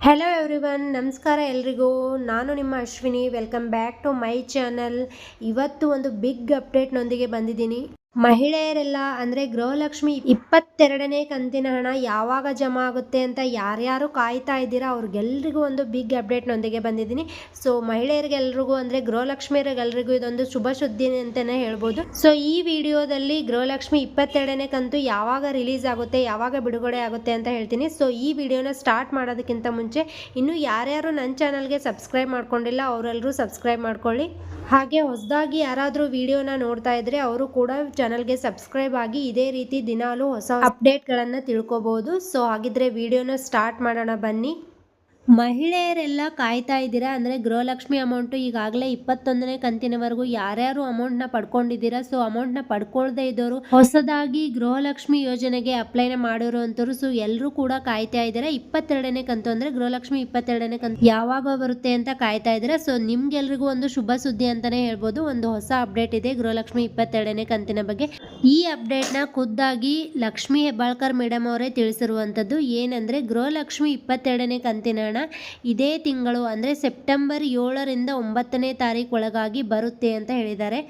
Hello everyone ನಮಸ್ಕಾರ ಎಲ್ರಿಗೂ. ನಾನು ನಿಮ್ಮ Ashwini. Welcome back to my channel ಇವತ್ತು ಒಂದು ಬಿಗ್ ಅಪ್ಡೇಟ್ನೊಂದಿಗೆ ಬಂದಿದ್ದೀನಿ. ಮಹಿಳೆಯರೆಲ್ಲ ಅಂದರೆ ಗೃಹಲಕ್ಷ್ಮಿ ಇಪ್ಪತ್ತೆರಡನೇ ಕಂತಿನ ಹಣ ಯಾವಾಗ ಜಮಾ ಆಗುತ್ತೆ ಅಂತ ಯಾರ್ಯಾರು ಕಾಯ್ತಾ ಇದ್ದೀರಾ, ಅವ್ರಿಗೆಲ್ರಿಗೂ ಒಂದು ಬಿಗ್ ಅಪ್ಡೇಟ್ನೊಂದಿಗೆ ಬಂದಿದ್ದೀನಿ. ಸೊ ಮಹಿಳೆಯರಿಗೆಲ್ರಿಗೂ ಅಂದರೆ ಗೃಹಲಕ್ಷ್ಮಿಯರಿಗೆಲ್ರಿಗೂ ಇದೊಂದು ಶುಭ ಸುದ್ದಿ ಅಂತಲೇ ಹೇಳ್ಬೋದು. ಸೊ ಈ ವಿಡಿಯೋದಲ್ಲಿ ಗೃಹಲಕ್ಷ್ಮಿ ಇಪ್ಪತ್ತೆರಡನೇ ಕಂತು ಯಾವಾಗ ರಿಲೀಸ್ ಆಗುತ್ತೆ, ಯಾವಾಗ ಬಿಡುಗಡೆ ಆಗುತ್ತೆ ಅಂತ ಹೇಳ್ತೀನಿ. ಸೊ ಈ ವಿಡಿಯೋನ ಸ್ಟಾರ್ಟ್ ಮಾಡೋದಕ್ಕಿಂತ ಮುಂಚೆ ಇನ್ನು ಯಾರ್ಯಾರು ನನ್ನ ಚಾನಲ್ಗೆ ಸಬ್ಸ್ಕ್ರೈಬ್ ಮಾಡ್ಕೊಂಡಿಲ್ಲ ಅವರೆಲ್ಲರೂ ಸಬ್ಸ್ಕ್ರೈಬ್ ಮಾಡ್ಕೊಳ್ಳಿ. ಹಾಗೆ ಹೊಸದಾಗಿ ಯಾರಾದರೂ ವಿಡಿಯೋನ ನೋಡ್ತಾ ಇದ್ರೆ ಅವರು ಕೂಡ ಚಾನಲ್ಗೆ ಸಬ್ಸ್ಕ್ರೈಬ್ ಆಗಿ ಇದೇ ರೀತಿ ದಿನಾಲೂ ಹೊಸ ಅಪ್ಡೇಟ್ಗಳನ್ನು ತಿಳ್ಕೊಬೋದು. ಸೊ, ಹಾಗಿದ್ರೆ ವಿಡಿಯೋನ ಸ್ಟಾರ್ಟ್ ಮಾಡೋಣ ಬನ್ನಿ. ಮಹಿಳೆಯರೆಲ್ಲ ಕಾಯ್ತಾ ಇದ್ದೀರಾ? ಅಂದರೆ ಗೃಹಲಕ್ಷ್ಮಿ ಅಮೌಂಟು ಈಗಾಗಲೇ ಇಪ್ಪತ್ತೊಂದನೇ ಕಂತಿನವರೆಗೂ ಯಾರ್ಯಾರು ಅಮೌಂಟ್ನ ಪಡ್ಕೊಂಡಿದ್ದೀರಾ? ಸೊ ಅಮೌಂಟ್ನ ಪಡ್ಕೊಳ್ದೇ ಇದ್ದವರು ಹೊಸದಾಗಿ ಗೃಹಲಕ್ಷ್ಮಿ ಯೋಜನೆಗೆ ಅಪ್ಲೈನ ಮಾಡಿರುವಂಥವ್ರು ಸೊ ಎಲ್ಲರೂ ಕೂಡ ಕಾಯ್ತಾ ಇದ್ದೀರಾ? ಇಪ್ಪತ್ತೆರಡನೇ ಕಂತು ಅಂದರೆ ಗೃಹಲಕ್ಷ್ಮಿ ಇಪ್ಪತ್ತೆರಡನೇ ಕಂತು ಯಾವಾಗ ಬರುತ್ತೆ ಅಂತ ಕಾಯ್ತಾ ಇದ್ದೀರಾ? ಸೊ ನಿಮ್ಗೆಲ್ರಿಗೂ ಒಂದು ಶುಭ ಸುದ್ದಿ ಅಂತಾನೆ ಹೇಳ್ಬೋದು. ಒಂದು ಹೊಸ ಅಪ್ಡೇಟ್ ಇದೆ ಗೃಹಲಕ್ಷ್ಮಿ ಇಪ್ಪತ್ತೆರಡನೇ ಕಂತಿನ ಬಗ್ಗೆ. ಈ ಅಪ್ಡೇಟ್ನ ಖುದ್ದಾಗಿ ಲಕ್ಷ್ಮಿ ಹೆಬ್ಬಾಳ್ಕರ್ ಮೇಡಮ್ ಅವರೇ ತಿಳಿಸಿರುವಂಥದ್ದು. ಏನಂದರೆ ಗೃಹಲಕ್ಷ್ಮಿ ಇಪ್ಪತ್ತೆರಡನೇ ಕಂತಿನ ಹಣ ಇದೇ ತಿಂಗಳು ಅಂದರೆ ಸೆಪ್ಟೆಂಬರ್ ಏಳರಿಂದ ಒಂಬತ್ತನೇ ತಾರೀಕು ಒಳಗಾಗಿ ಬರುತ್ತೆ ಅಂತ ಹೇಳಿದ್ದಾರೆ.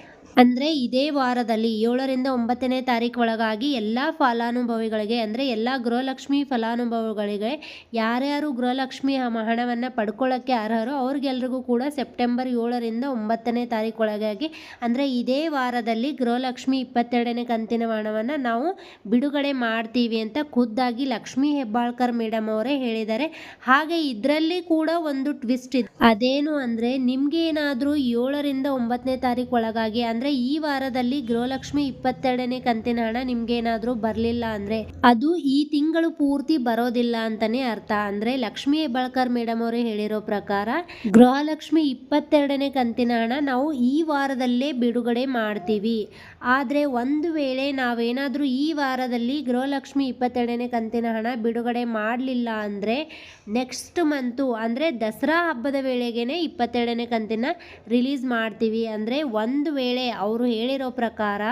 ಅಂದರೆ ಇದೇ ವಾರದಲ್ಲಿ ಏಳರಿಂದ ಒಂಬತ್ತನೇ ತಾರೀಕು ಒಳಗಾಗಿ ಎಲ್ಲ ಫಲಾನುಭವಿಗಳಿಗೆ, ಅಂದರೆ ಎಲ್ಲ ಗೃಹಲಕ್ಷ್ಮಿ ಫಲಾನುಭವಿಗಳಿಗೆ ಯಾರ್ಯಾರು ಗೃಹಲಕ್ಷ್ಮಿ ಹಣವನ್ನು ಪಡ್ಕೊಳ್ಳೋಕ್ಕೆ ಅರ್ಹರು ಅವ್ರಿಗೆಲ್ರಿಗೂ ಕೂಡ ಸೆಪ್ಟೆಂಬರ್ ಏಳರಿಂದ ಒಂಬತ್ತನೇ ತಾರೀಕು ಒಳಗಾಗಿ ಅಂದರೆ ಇದೇ ವಾರದಲ್ಲಿ ಗೃಹಲಕ್ಷ್ಮಿ ಇಪ್ಪತ್ತೆರಡನೇ ಕಂತಿನ ಹಣವನ್ನು ನಾವು ಬಿಡುಗಡೆ ಮಾಡ್ತೀವಿ ಅಂತ ಖುದ್ದಾಗಿ ಲಕ್ಷ್ಮಿ ಹೆಬ್ಬಾಳ್ಕರ್ ಮೇಡಮ್ ಅವರೇ ಹೇಳಿದ್ದಾರೆ. ಹಾಗೆ ಇದರಲ್ಲಿ ಕೂಡ ಒಂದು ಟ್ವಿಸ್ಟ್ ಇದೆ. ಅದೇನು ಅಂದರೆ ನಿಮ್ಗೆ ಏನಾದರೂ ಏಳರಿಂದ ಒಂಬತ್ತನೇ ತಾರೀಕು ಒಳಗಾಗಿ ಅಂದರೆ ಈ ವಾರದಲ್ಲಿ ಗೃಹಲಕ್ಷ್ಮಿ ಇಪ್ಪತ್ತೆರಡನೇ ಕಂತಿನ ಹಣ ನಿಮ್ಗೆ ಏನಾದರೂ ಬರಲಿಲ್ಲ ಅಂದ್ರೆ? ಅದು ಈ ತಿಂಗಳು ಪೂರ್ತಿ ಬರೋದಿಲ್ಲ ಅಂತಾನೆ ಅರ್ಥ. ಅಂದ್ರೆ ಲಕ್ಷ್ಮಿ ಹೆಬ್ಬಾಳ್ಕರ್ ಮೇಡಮ್ ಅವರು ಹೇಳಿರೋ ಪ್ರಕಾರ, ಗೃಹಲಕ್ಷ್ಮಿ ಇಪ್ಪತ್ತೆರಡನೇ ಕಂತಿನ ಹಣ ನಾವು ಈ ವಾರದಲ್ಲೇ ಬಿಡುಗಡೆ ಮಾಡ್ತೀವಿ. ಆದರೆ ಒಂದು ವೇಳೆ ನಾವೇನಾದರೂ ಈ ವಾರದಲ್ಲಿ ಗೃಹಲಕ್ಷ್ಮಿ ಇಪ್ಪತ್ತೆರಡನೇ ಕಂತಿನ ಹಣ ಬಿಡುಗಡೆ ಮಾಡಲಿಲ್ಲ ಅಂದ್ರೆ ನೆಕ್ಸ್ಟ್ ಮಂತು ಅಂದರೆ ದಸರಾ ಹಬ್ಬದ ವೇಳೆಗೇ ಇಪ್ಪತ್ತೆರಡನೇ ಕಂತಿನ ರಿಲೀಸ್ ಮಾಡ್ತೀವಿ. ಅಂದ್ರೆ ಒಂದು ವೇಳೆ ಅವರು ಹೇಳಿರೋ ಪ್ರಕಾರ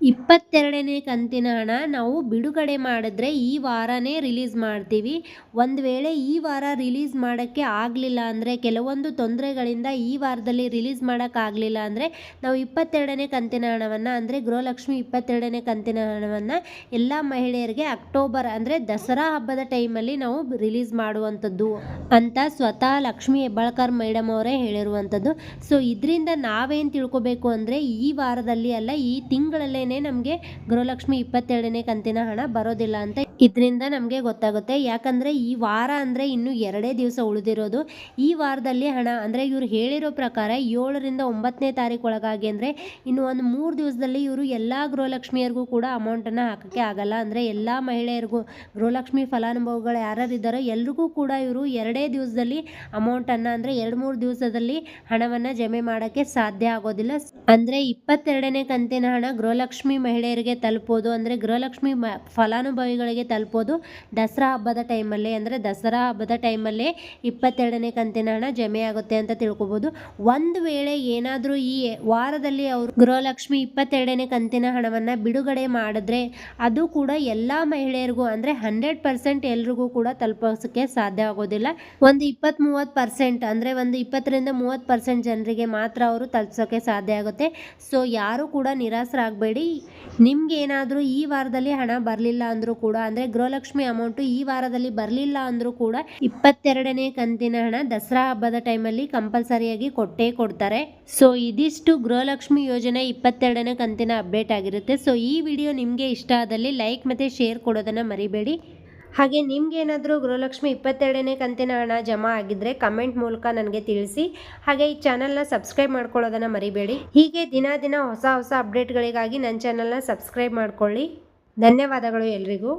ಇಪ್ಪತ್ತೆರಡನೇ ಕಂತಿನ ಹಣ ನಾವು ಬಿಡುಗಡೆ ಮಾಡಿದ್ರೆ ಈ ವಾರನೇ ರಿಲೀಸ್ ಮಾಡ್ತೀವಿ. ಒಂದು ವೇಳೆ ಈ ವಾರ ರಿಲೀಸ್ ಮಾಡೋಕ್ಕೆ ಆಗಲಿಲ್ಲ ಅಂದರೆ, ಕೆಲವೊಂದು ತೊಂದರೆಗಳಿಂದ ಈ ವಾರದಲ್ಲಿ ರಿಲೀಸ್ ಮಾಡೋಕ್ಕಾಗಲಿಲ್ಲ ಅಂದರೆ, ನಾವು ಇಪ್ಪತ್ತೆರಡನೇ ಕಂತಿನ ಹಣವನ್ನು ಅಂದರೆ, ಗೃಹಲಕ್ಷ್ಮಿ ಇಪ್ಪತ್ತೆರಡನೇ ಕಂತಿನ ಹಣವನ್ನು ಎಲ್ಲ ಮಹಿಳೆಯರಿಗೆ ಅಕ್ಟೋಬರ್ ಅಂದರೆ ದಸರಾ ಹಬ್ಬದ ಟೈಮಲ್ಲಿ ನಾವು ರಿಲೀಸ್ ಮಾಡುವಂಥದ್ದು ಅಂತ ಸ್ವತಃ ಲಕ್ಷ್ಮಿ ಹೆಬ್ಬಾಳ್ಕರ್ ಮೇಡಮ್ ಅವರೇ ಹೇಳಿರುವಂಥದ್ದು. ಸೊ, ಇದರಿಂದ ನಾವೇನು ತಿಳ್ಕೊಬೇಕು ಅಂದರೆ, ಈ ವಾರದಲ್ಲಿ ಅಲ್ಲ, ಈ ತಿಂಗಳಲ್ಲೇ ನಮಗೆ ಗೃಹಲಕ್ಷ್ಮಿ ಇಪ್ಪತ್ತೆರಡನೇ ಕಂತಿನ ಹಣ ಬರೋದಿಲ್ಲ ಅಂತ ಇದರಿಂದ ನಮಗೆ ಗೊತ್ತಾಗುತ್ತೆ. ಯಾಕಂದರೆ ಈ ವಾರ ಅಂದರೆ ಇನ್ನು ಎರಡೇ ದಿವಸ ಉಳಿದಿರೋದು. ಈ ವಾರದಲ್ಲಿ ಹಣ ಅಂದರೆ ಇವರು ಹೇಳಿರೋ ಪ್ರಕಾರ ಏಳರಿಂದ ಒಂಬತ್ತನೇ ತಾರೀಕು ಒಳಗಾಗಿ ಅಂದರೆ ಇನ್ನು ಒಂದು ಮೂರು ದಿವಸದಲ್ಲಿ ಇವರು ಎಲ್ಲ ಗೃಹಲಕ್ಷ್ಮಿಯರಿಗೂ ಕೂಡ ಅಮೌಂಟನ್ನು ಹಾಕೋಕ್ಕೆ ಆಗಲ್ಲ. ಅಂದರೆ ಎಲ್ಲ ಮಹಿಳೆಯರಿಗೂ ಗೃಹಲಕ್ಷ್ಮಿ ಫಲಾನುಭವಿಗಳು ಯಾರ್ಯಾರು ಇದ್ದಾರೋ ಎಲ್ರಿಗೂ ಕೂಡ ಇವರು ಎರಡೇ ದಿವಸದಲ್ಲಿ ಅಮೌಂಟನ್ನು ಅಂದರೆ ಎರಡು ಮೂರು ದಿವಸದಲ್ಲಿ ಹಣವನ್ನು ಜಮೆ ಮಾಡೋಕ್ಕೆ ಸಾಧ್ಯ ಆಗೋದಿಲ್ಲ. ಅಂದರೆ ಇಪ್ಪತ್ತೆರಡನೇ ಕಂತಿನ ಹಣ ಗೃಹಲಕ್ಷ್ಮಿ ಮಹಿಳೆಯರಿಗೆ ತಲುಪೋದು. ಅಂದರೆ ಗೃಹಲಕ್ಷ್ಮಿ ಫಲಾನುಭವಿಗಳಿಗೆ ತಲುಪೋದು. ದಸರಾ ಹಬ್ಬದ ಟೈಮಲ್ಲಿ ಅಂದರೆ ದಸರಾ ಹಬ್ಬದ ಟೈಮಲ್ಲೇ ಇಪ್ಪತ್ತೆರಡನೇ ಕಂತಿನ ಹಣ ಜಮೆ ಆಗುತ್ತೆ ಅಂತ ತಿಳ್ಕೊಬೋದು. ಒಂದು ವೇಳೆ ಏನಾದರೂ ಈ ವಾರದಲ್ಲಿ ಅವರು ಗೃಹಲಕ್ಷ್ಮಿ ಇಪ್ಪತ್ತೆರಡನೇ ಕಂತಿನ ಹಣವನ್ನು ಬಿಡುಗಡೆ ಮಾಡಿದ್ರೆ ಅದು ಕೂಡ ಎಲ್ಲ ಮಹಿಳೆಯರಿಗೂ ಅಂದರೆ ಹಂಡ್ರೆಡ್ ಪರ್ಸೆಂಟ್ ಎಲ್ರಿಗೂ ಕೂಡ ತಲುಪಿಸೋಕ್ಕೆ ಸಾಧ್ಯ ಆಗೋದಿಲ್ಲ. ಒಂದು ಇಪ್ಪತ್ತ್ ಮೂವತ್ತು ಪರ್ಸೆಂಟ್ ಅಂದರೆ ಒಂದು ಇಪ್ಪತ್ತರಿಂದ ಮೂವತ್ತು ಪರ್ಸೆಂಟ್ ಜನರಿಗೆ ಮಾತ್ರ ಅವರು ತಲುಪಿಸೋಕ್ಕೆ ಸಾಧ್ಯ ಆಗುತ್ತೆ. ಸೊ ಯಾರು ಕೂಡ ನಿರಾಸರಾಗಬೇಡಿ ನಿಮ್ಗೆ ಏನಾದರೂ ಈ ವಾರದಲ್ಲಿ ಹಣ ಬರಲಿಲ್ಲ ಅಂದರೂ ಕೂಡ ಅಂದರೆ ಗೃಹಲಕ್ಷ್ಮಿ ಅಮೌಂಟು ಈ ವಾರದಲ್ಲಿ ಬರಲಿಲ್ಲ ಅಂದರೂ ಕೂಡ ಇಪ್ಪತ್ತೆರಡನೇ ಕಂತಿನ ಹಣ ದಸರಾ ಹಬ್ಬದ ಟೈಮಲ್ಲಿ ಕಂಪಲ್ಸರಿಯಾಗಿ ಕೊಟ್ಟೇ ಕೊಡ್ತಾರೆ. ಸೊ, ಇದಿಷ್ಟು ಗೃಹಲಕ್ಷ್ಮಿ ಯೋಜನೆ ಇಪ್ಪತ್ತೆರಡನೇ ಕಂತಿನ ಅಪ್ಡೇಟ್ ಆಗಿರುತ್ತೆ. ಸೊ, ಈ ವಿಡಿಯೋ ನಿಮಗೆ ಇಷ್ಟ ಆದಲ್ಲಿ ಲೈಕ್ ಮತ್ತು ಶೇರ್ ಕೊಡೋದನ್ನು ಮರಿಬೇಡಿ. ಹಾಗೆ ನಿಮ್ಗೇನಾದರೂ ಗೃಹಲಕ್ಷ್ಮಿ ಇಪ್ಪತ್ತೆರಡನೇ ಕಂತಿನ ಹಣ ಜಮಾ ಆಗಿದ್ದರೆ ಕಮೆಂಟ್ ಮೂಲಕ ನನಗೆ ತಿಳಿಸಿ. ಹಾಗೆ ಈ ಚಾನಲ್ನ ಸಬ್ಸ್ಕ್ರೈಬ್ ಮಾಡ್ಕೊಳ್ಳೋದನ್ನು ಮರಿಬೇಡಿ. ಹೀಗೆ ದಿನ ದಿನ ಹೊಸ ಹೊಸ ಅಪ್ಡೇಟ್ಗಳಿಗಾಗಿ ನನ್ನ ಚಾನಲ್ನ ಸಬ್ಸ್ಕ್ರೈಬ್ ಮಾಡ್ಕೊಳ್ಳಿ. ಧನ್ಯವಾದಗಳು ಎಲ್ರಿಗೂ.